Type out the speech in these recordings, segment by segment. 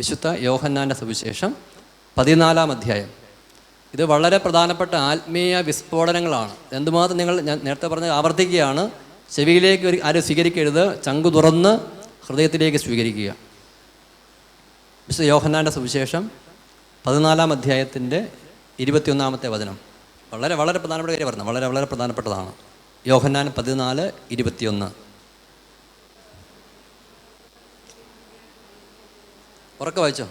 വിശുദ്ധ യോഹന്നാന്റെ സുവിശേഷം പതിനാലാം അധ്യായം. ഇത് വളരെ പ്രധാനപ്പെട്ട ആത്മീയ വിസ്ഫോടനങ്ങളാണ്. എന്തുമാത്രം നിങ്ങൾ ഞാൻ നേരത്തെ പറഞ്ഞ ആവർത്തിക്കുകയാണ് ചെവിയിലേക്ക് ആരും സ്വീകരിക്കരുത് ചങ്കു തുറന്ന് ഹൃദയത്തിലേക്ക് സ്വീകരിക്കുക. വിശുദ്ധ യോഹന്നാന്റെ സുവിശേഷം പതിനാലാം അധ്യായത്തിന്റെ ഇരുപത്തിയൊന്നാമത്തെ വചനം. വളരെ വളരെ പ്രധാനപ്പെട്ട കാര്യം പറഞ്ഞു. വളരെ വളരെ പ്രധാനപ്പെട്ടതാണ്. യോഹന്നാൻ പതിനാല് ഇരുപത്തിയൊന്ന്. ഉറക്കെ വായിച്ചോ?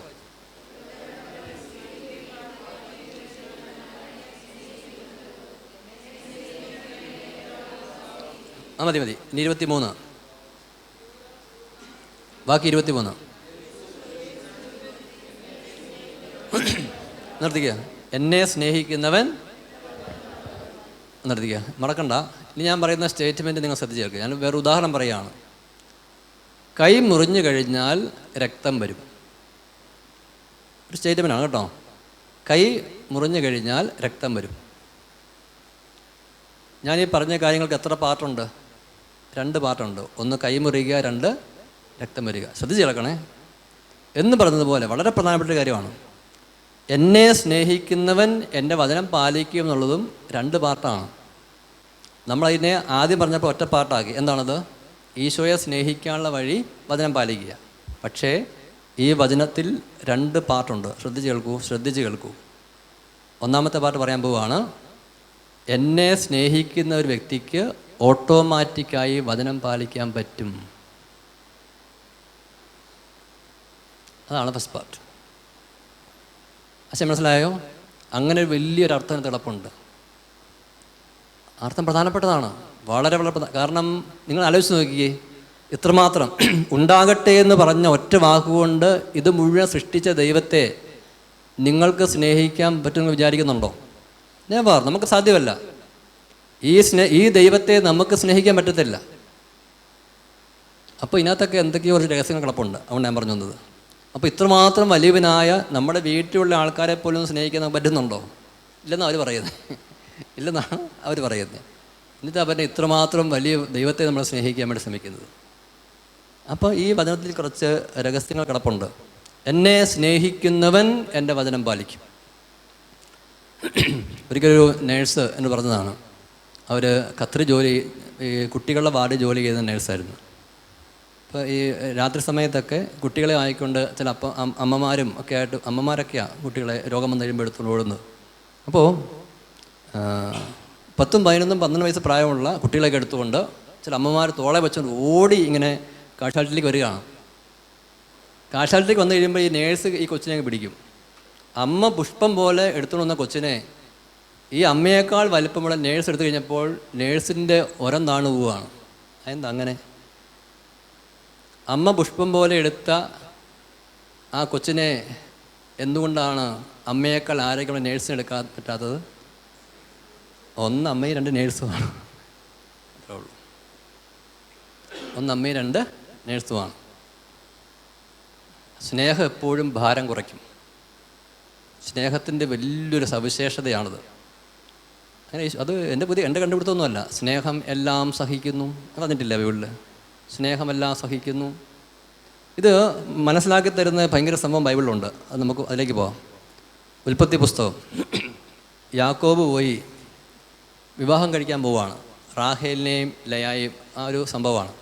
ആ മതി മതി. ഇനി ഇരുപത്തി മൂന്ന് ബാക്കി ഇരുപത്തി മൂന്ന് നിർത്തിക്കുക എന്നെ സ്നേഹിക്കുന്നവൻ നിർത്തിക്കുക മറക്കണ്ട. ഇനി ഞാൻ പറയുന്ന സ്റ്റേറ്റ്മെന്റ് നിങ്ങൾ ശ്രദ്ധിച്ചേക്കുക ഞാൻ വേറെ ഉദാഹരണം പറയുകയാണ്. കൈ മുറിഞ്ഞു കഴിഞ്ഞാൽ രക്തം വരും. ഒരു സ്റ്റേറ്റ്മെന്റ് ആണ് കേട്ടോ. കൈ മുറിഞ്ഞു കഴിഞ്ഞാൽ രക്തം വരും. ഞാൻ ഈ പറഞ്ഞ കാര്യങ്ങൾക്ക് എത്ര പാർട്ടുണ്ട് രണ്ട് പാർട്ടുണ്ട് ഒന്ന് കൈ മുറിയുക രണ്ട് രക്തം വരിക. ശ്രദ്ധിച്ച് കിടക്കണേ എന്ന് പറഞ്ഞതുപോലെ വളരെ പ്രധാനപ്പെട്ട കാര്യമാണ്. എന്നെ സ്നേഹിക്കുന്നവൻ എന്റെ വചനം പാലിക്കും എന്നുള്ളതും രണ്ട് പാർട്ടാണ്. നമ്മളതിനെ ആദ്യം പറഞ്ഞപ്പോൾ ഒറ്റ പാർട്ടാക്കി എന്താണത്? ഈശോയെ സ്നേഹിക്കാനുള്ള വഴി വചനം പാലിക്കുക. പക്ഷേ ഈ വചനത്തിൽ രണ്ട് പാർട്ടുണ്ട് ശ്രദ്ധിച്ച് കേൾക്കൂ ശ്രദ്ധിച്ച് കേൾക്കൂ. ഒന്നാമത്തെ പാർട്ട് പറയാൻ പോവുകയാണ് എന്നെ സ്നേഹിക്കുന്ന ഒരു വ്യക്തിക്ക് ഓട്ടോമാറ്റിക്കായി വചനം പാലിക്കാൻ പറ്റും. അതാണ് ഫസ്റ്റ് പാർട്ട് പക്ഷേ മനസ്സിലായോ? അങ്ങനെ ഒരു വലിയൊരു അർത്ഥം തിളപ്പുണ്ട്. അർത്ഥം പ്രധാനപ്പെട്ടതാണ്. വളരെ വളരെ കാരണം നിങ്ങൾ ആലോചിച്ച് നോക്കിയേ ഇത്രമാത്രം. ഉണ്ടാകട്ടെ എന്ന് പറഞ്ഞ ഒറ്റ വാക്കുകൊണ്ട് ഇത് മുഴുവൻ സൃഷ്ടിച്ച ദൈവത്തെ നിങ്ങൾക്ക് സ്നേഹിക്കാൻ പറ്റുമെന്ന് വിചാരിക്കുന്നുണ്ടോ? ഞാൻ പറ നമുക്ക് സാധ്യമല്ല. ഈ സ്നേ ഈ ദൈവത്തെ നമുക്ക് സ്നേഹിക്കാൻ പറ്റത്തില്ല. അപ്പോൾ ഇതിനകത്തൊക്കെ എന്തൊക്കെയോ കുറച്ച് രഹസ്യങ്ങൾ കിടപ്പുണ്ട്. അതുകൊണ്ട് ഞാൻ പറഞ്ഞു തന്നത് അപ്പോൾ ഇത്രമാത്രം വലിയവനായ നമ്മുടെ വീട്ടിലുള്ള ആൾക്കാരെ പോലും സ്നേഹിക്കാൻ പറ്റുന്നുണ്ടോ? ഇല്ലെന്നാണ് അവർ പറയുന്നത് ഇല്ലെന്നാണ് അവർ പറയുന്നത് എന്നിട്ട് അവരുടെ ഇത്രമാത്രം വലിയ ദൈവത്തെ നമ്മൾ സ്നേഹിക്കാൻ വേണ്ടി ശ്രമിക്കുന്നത്. അപ്പോൾ ഈ വചനത്തിൽ കുറച്ച് രഹസ്യങ്ങൾ കിടപ്പുണ്ട്. എന്നെ സ്നേഹിക്കുന്നവൻ എന്റെ വചനം പാലിക്കും. ഒരിക്കലൊരു നേഴ്സ് എന്ന് പറഞ്ഞതാണ്. അവർ ഖത്തർ ജോലി ഈ കുട്ടികളുടെ വാർഡ് ജോലി ചെയ്യുന്ന നേഴ്സായിരുന്നു. അപ്പോൾ ഈ രാത്രി സമയത്തൊക്കെ കുട്ടികളെ ആയിക്കൊണ്ട് ചില അപ്പ അമ്മമാരും ഒക്കെ ആയിട്ട് അമ്മമാരൊക്കെയാണ് കുട്ടികളെ രോഗം വന്നു കഴിയുമ്പോൾ എടുത്തുകൊണ്ട് ഓടുന്നത്. അപ്പോൾ പത്തും പതിനൊന്നും പന്ത്രണ്ട് വയസ്സ് പ്രായമുള്ള കുട്ടികളെയൊക്കെ എടുത്തുകൊണ്ട് ചില അമ്മമാർ തോളെ വെച്ചുകൊണ്ട് ഓടി ഇങ്ങനെ കാഷ്വാലിറ്റിയിലേക്ക് വരിക. കാഷ്വാലിറ്റിക്ക് വന്നു കഴിയുമ്പോൾ ഈ നേഴ്സ് ഈ കൊച്ചിനെ പിടിക്കും. അമ്മ പുഷ്പം പോലെ എടുത്തുകൊണ്ട് വന്ന കൊച്ചിനെ ഈ അമ്മയേക്കാൾ വലിപ്പമുള്ള നേഴ്സ് എടുത്തു കഴിഞ്ഞപ്പോൾ നേഴ്സിന്റെ ഒരം താണു പോവുകയാണ്. അതെന്താ അങ്ങനെ? അമ്മ പുഷ്പം പോലെ എടുത്ത ആ കൊച്ചിനെ എന്തുകൊണ്ടാണ് അമ്മയേക്കാൾ ആരോഗ്യമുള്ള നേഴ്സിനെ എടുക്കാൻ പറ്റാത്തത്? ഒന്ന് അമ്മയും രണ്ട് നേഴ്സുമാണ് അത്രേ ഉള്ളൂ. ഒന്ന് അമ്മയും രണ്ട് നേഴ്സുമാണ്. സ്നേഹം എപ്പോഴും ഭാരം കുറയ്ക്കും. സ്നേഹത്തിന്റെ വലിയൊരു സവിശേഷതയാണത്. അങ്ങനെ അത് എന്റെ പുതിയ എന്റെ കണ്ടുപിടുത്തമൊന്നുമല്ല. സ്നേഹം എല്ലാം സഹിക്കുന്നു. പറഞ്ഞിട്ടില്ല ബൈബിളിൽ. സ്നേഹമെല്ലാം സഹിക്കുന്നു. ഇത് മനസ്സിലാക്കി തരുന്ന ഭയങ്കര സംഭവം ബൈബിളിലുണ്ട്. അത് നമുക്ക് അതിലേക്ക് പോവാം. ഉൽപ്പത്തി പുസ്തകം. യാക്കോബ് പോയി വിവാഹം കഴിക്കാൻ പോവുകയാണ്. റാഹേലിനെയും ലയായും ആ ഒരു സംഭവമാണ്.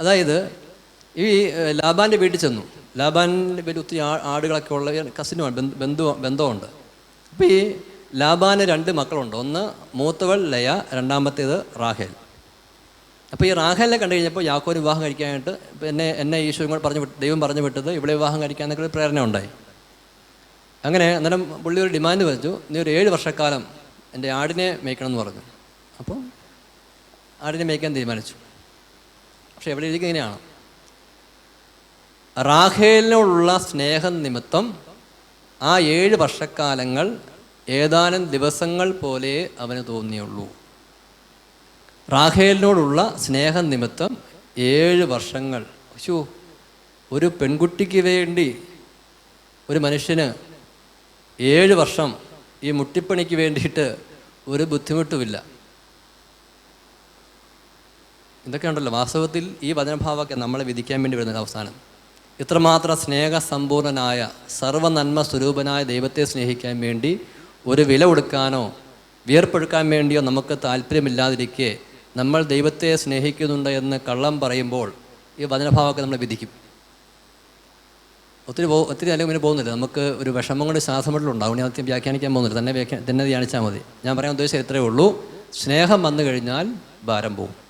അതായത് ഈ ലാബാന്റെ വീട്ടിൽ ചെന്നു. ലാബാന്റെ വീട്ടിൽ ഒത്തിരി ആടുകളൊക്കെ ഉള്ള കസിനുമാണ് ബന്ധു ബന്ധു ബന്ധമുണ്ട്. അപ്പോൾ ഈ ലാബാന് രണ്ട് മക്കളുണ്ട്. ഒന്ന് മൂത്തവൾ ലയ രണ്ടാമത്തേത് റാഹേൽ. അപ്പോൾ ഈ റാഹേലിനെ കണ്ടു കഴിഞ്ഞപ്പോൾ യാക്കോന് വിവാഹം കഴിക്കാനായിട്ട് എന്നെ എന്നെ ഈശോ കൂടെ പറഞ്ഞു ദൈവം പറഞ്ഞു വിട്ടത് ഇവിടെ വിവാഹം കഴിക്കാനൊക്കെ ഒരു പ്രേരണ ഉണ്ടായി. അങ്ങനെ അന്നേരം പുള്ളി ഒരു ഡിമാൻഡ് വെച്ചു നീ ഒരു ഏഴ് വർഷക്കാലം എന്റെ ആടിനെ മേയ്ക്കണം എന്ന് പറഞ്ഞു. അപ്പോൾ ആടിനെ മേയ്ക്കാൻ തീരുമാനിച്ചു. പക്ഷെ എവിടെ എഴുതി ഇങ്ങനെയാണ്. റാഖേലിനോടുള്ള സ്നേഹം നിമിത്തം ആ ഏഴ് വർഷക്കാലങ്ങൾ ഏതാനും ദിവസങ്ങൾ പോലെ അവന് തോന്നിയുള്ളൂ. റാഖേലിനോടുള്ള സ്നേഹം നിമിത്തം ഏഴ് വർഷങ്ങൾ. ഒരു പെൺകുട്ടിക്ക് വേണ്ടി ഒരു മനുഷ്യന് ഏഴ് വർഷം ഈ മുട്ടിപ്പണിക്ക് വേണ്ടിയിട്ട് ഒരു ബുദ്ധിമുട്ടുമില്ല. ഇതൊക്കെ ഉണ്ടല്ലോ വാസ്തവത്തിൽ ഈ വചനഭാവമൊക്കെ നമ്മളെ വിധിക്കാൻ വേണ്ടി വരുന്നത് അവസാനം. ഇത്രമാത്രം സ്നേഹസമ്പൂർണനായ സർവനന്മ സ്വരൂപനായ ദൈവത്തെ സ്നേഹിക്കാൻ വേണ്ടി ഒരു വില കൊടുക്കാനോ വിയർപ്പെടുക്കാൻ വേണ്ടിയോ നമുക്ക് താല്പര്യമില്ലാതിരിക്കെ നമ്മൾ ദൈവത്തെ സ്നേഹിക്കുന്നുണ്ട് എന്ന് കള്ളം പറയുമ്പോൾ ഈ വചനഭാവമൊക്കെ നമ്മളെ വിധിക്കും. ഒത്തിരി പോ ഒത്തിരി അല്ലെങ്കിൽ പിന്നെ പോകുന്നില്ല. നമുക്ക് ഒരു വിഷമം കൊണ്ട് ശ്വാസമുട്ടലുണ്ടാവും ഞാൻ വ്യാഖ്യാനിക്കാൻ പോകുന്നില്ല. തന്നെ വ്യാഖ്യാ തന്നെ ധ്യാനിച്ചാൽ മതി. ഞാൻ പറയാൻ ഉദ്ദേശിച്ചത് ഇത്രയേ ഉള്ളൂ. സ്നേഹം വന്നു കഴിഞ്ഞാൽ ഭാരം പോവും.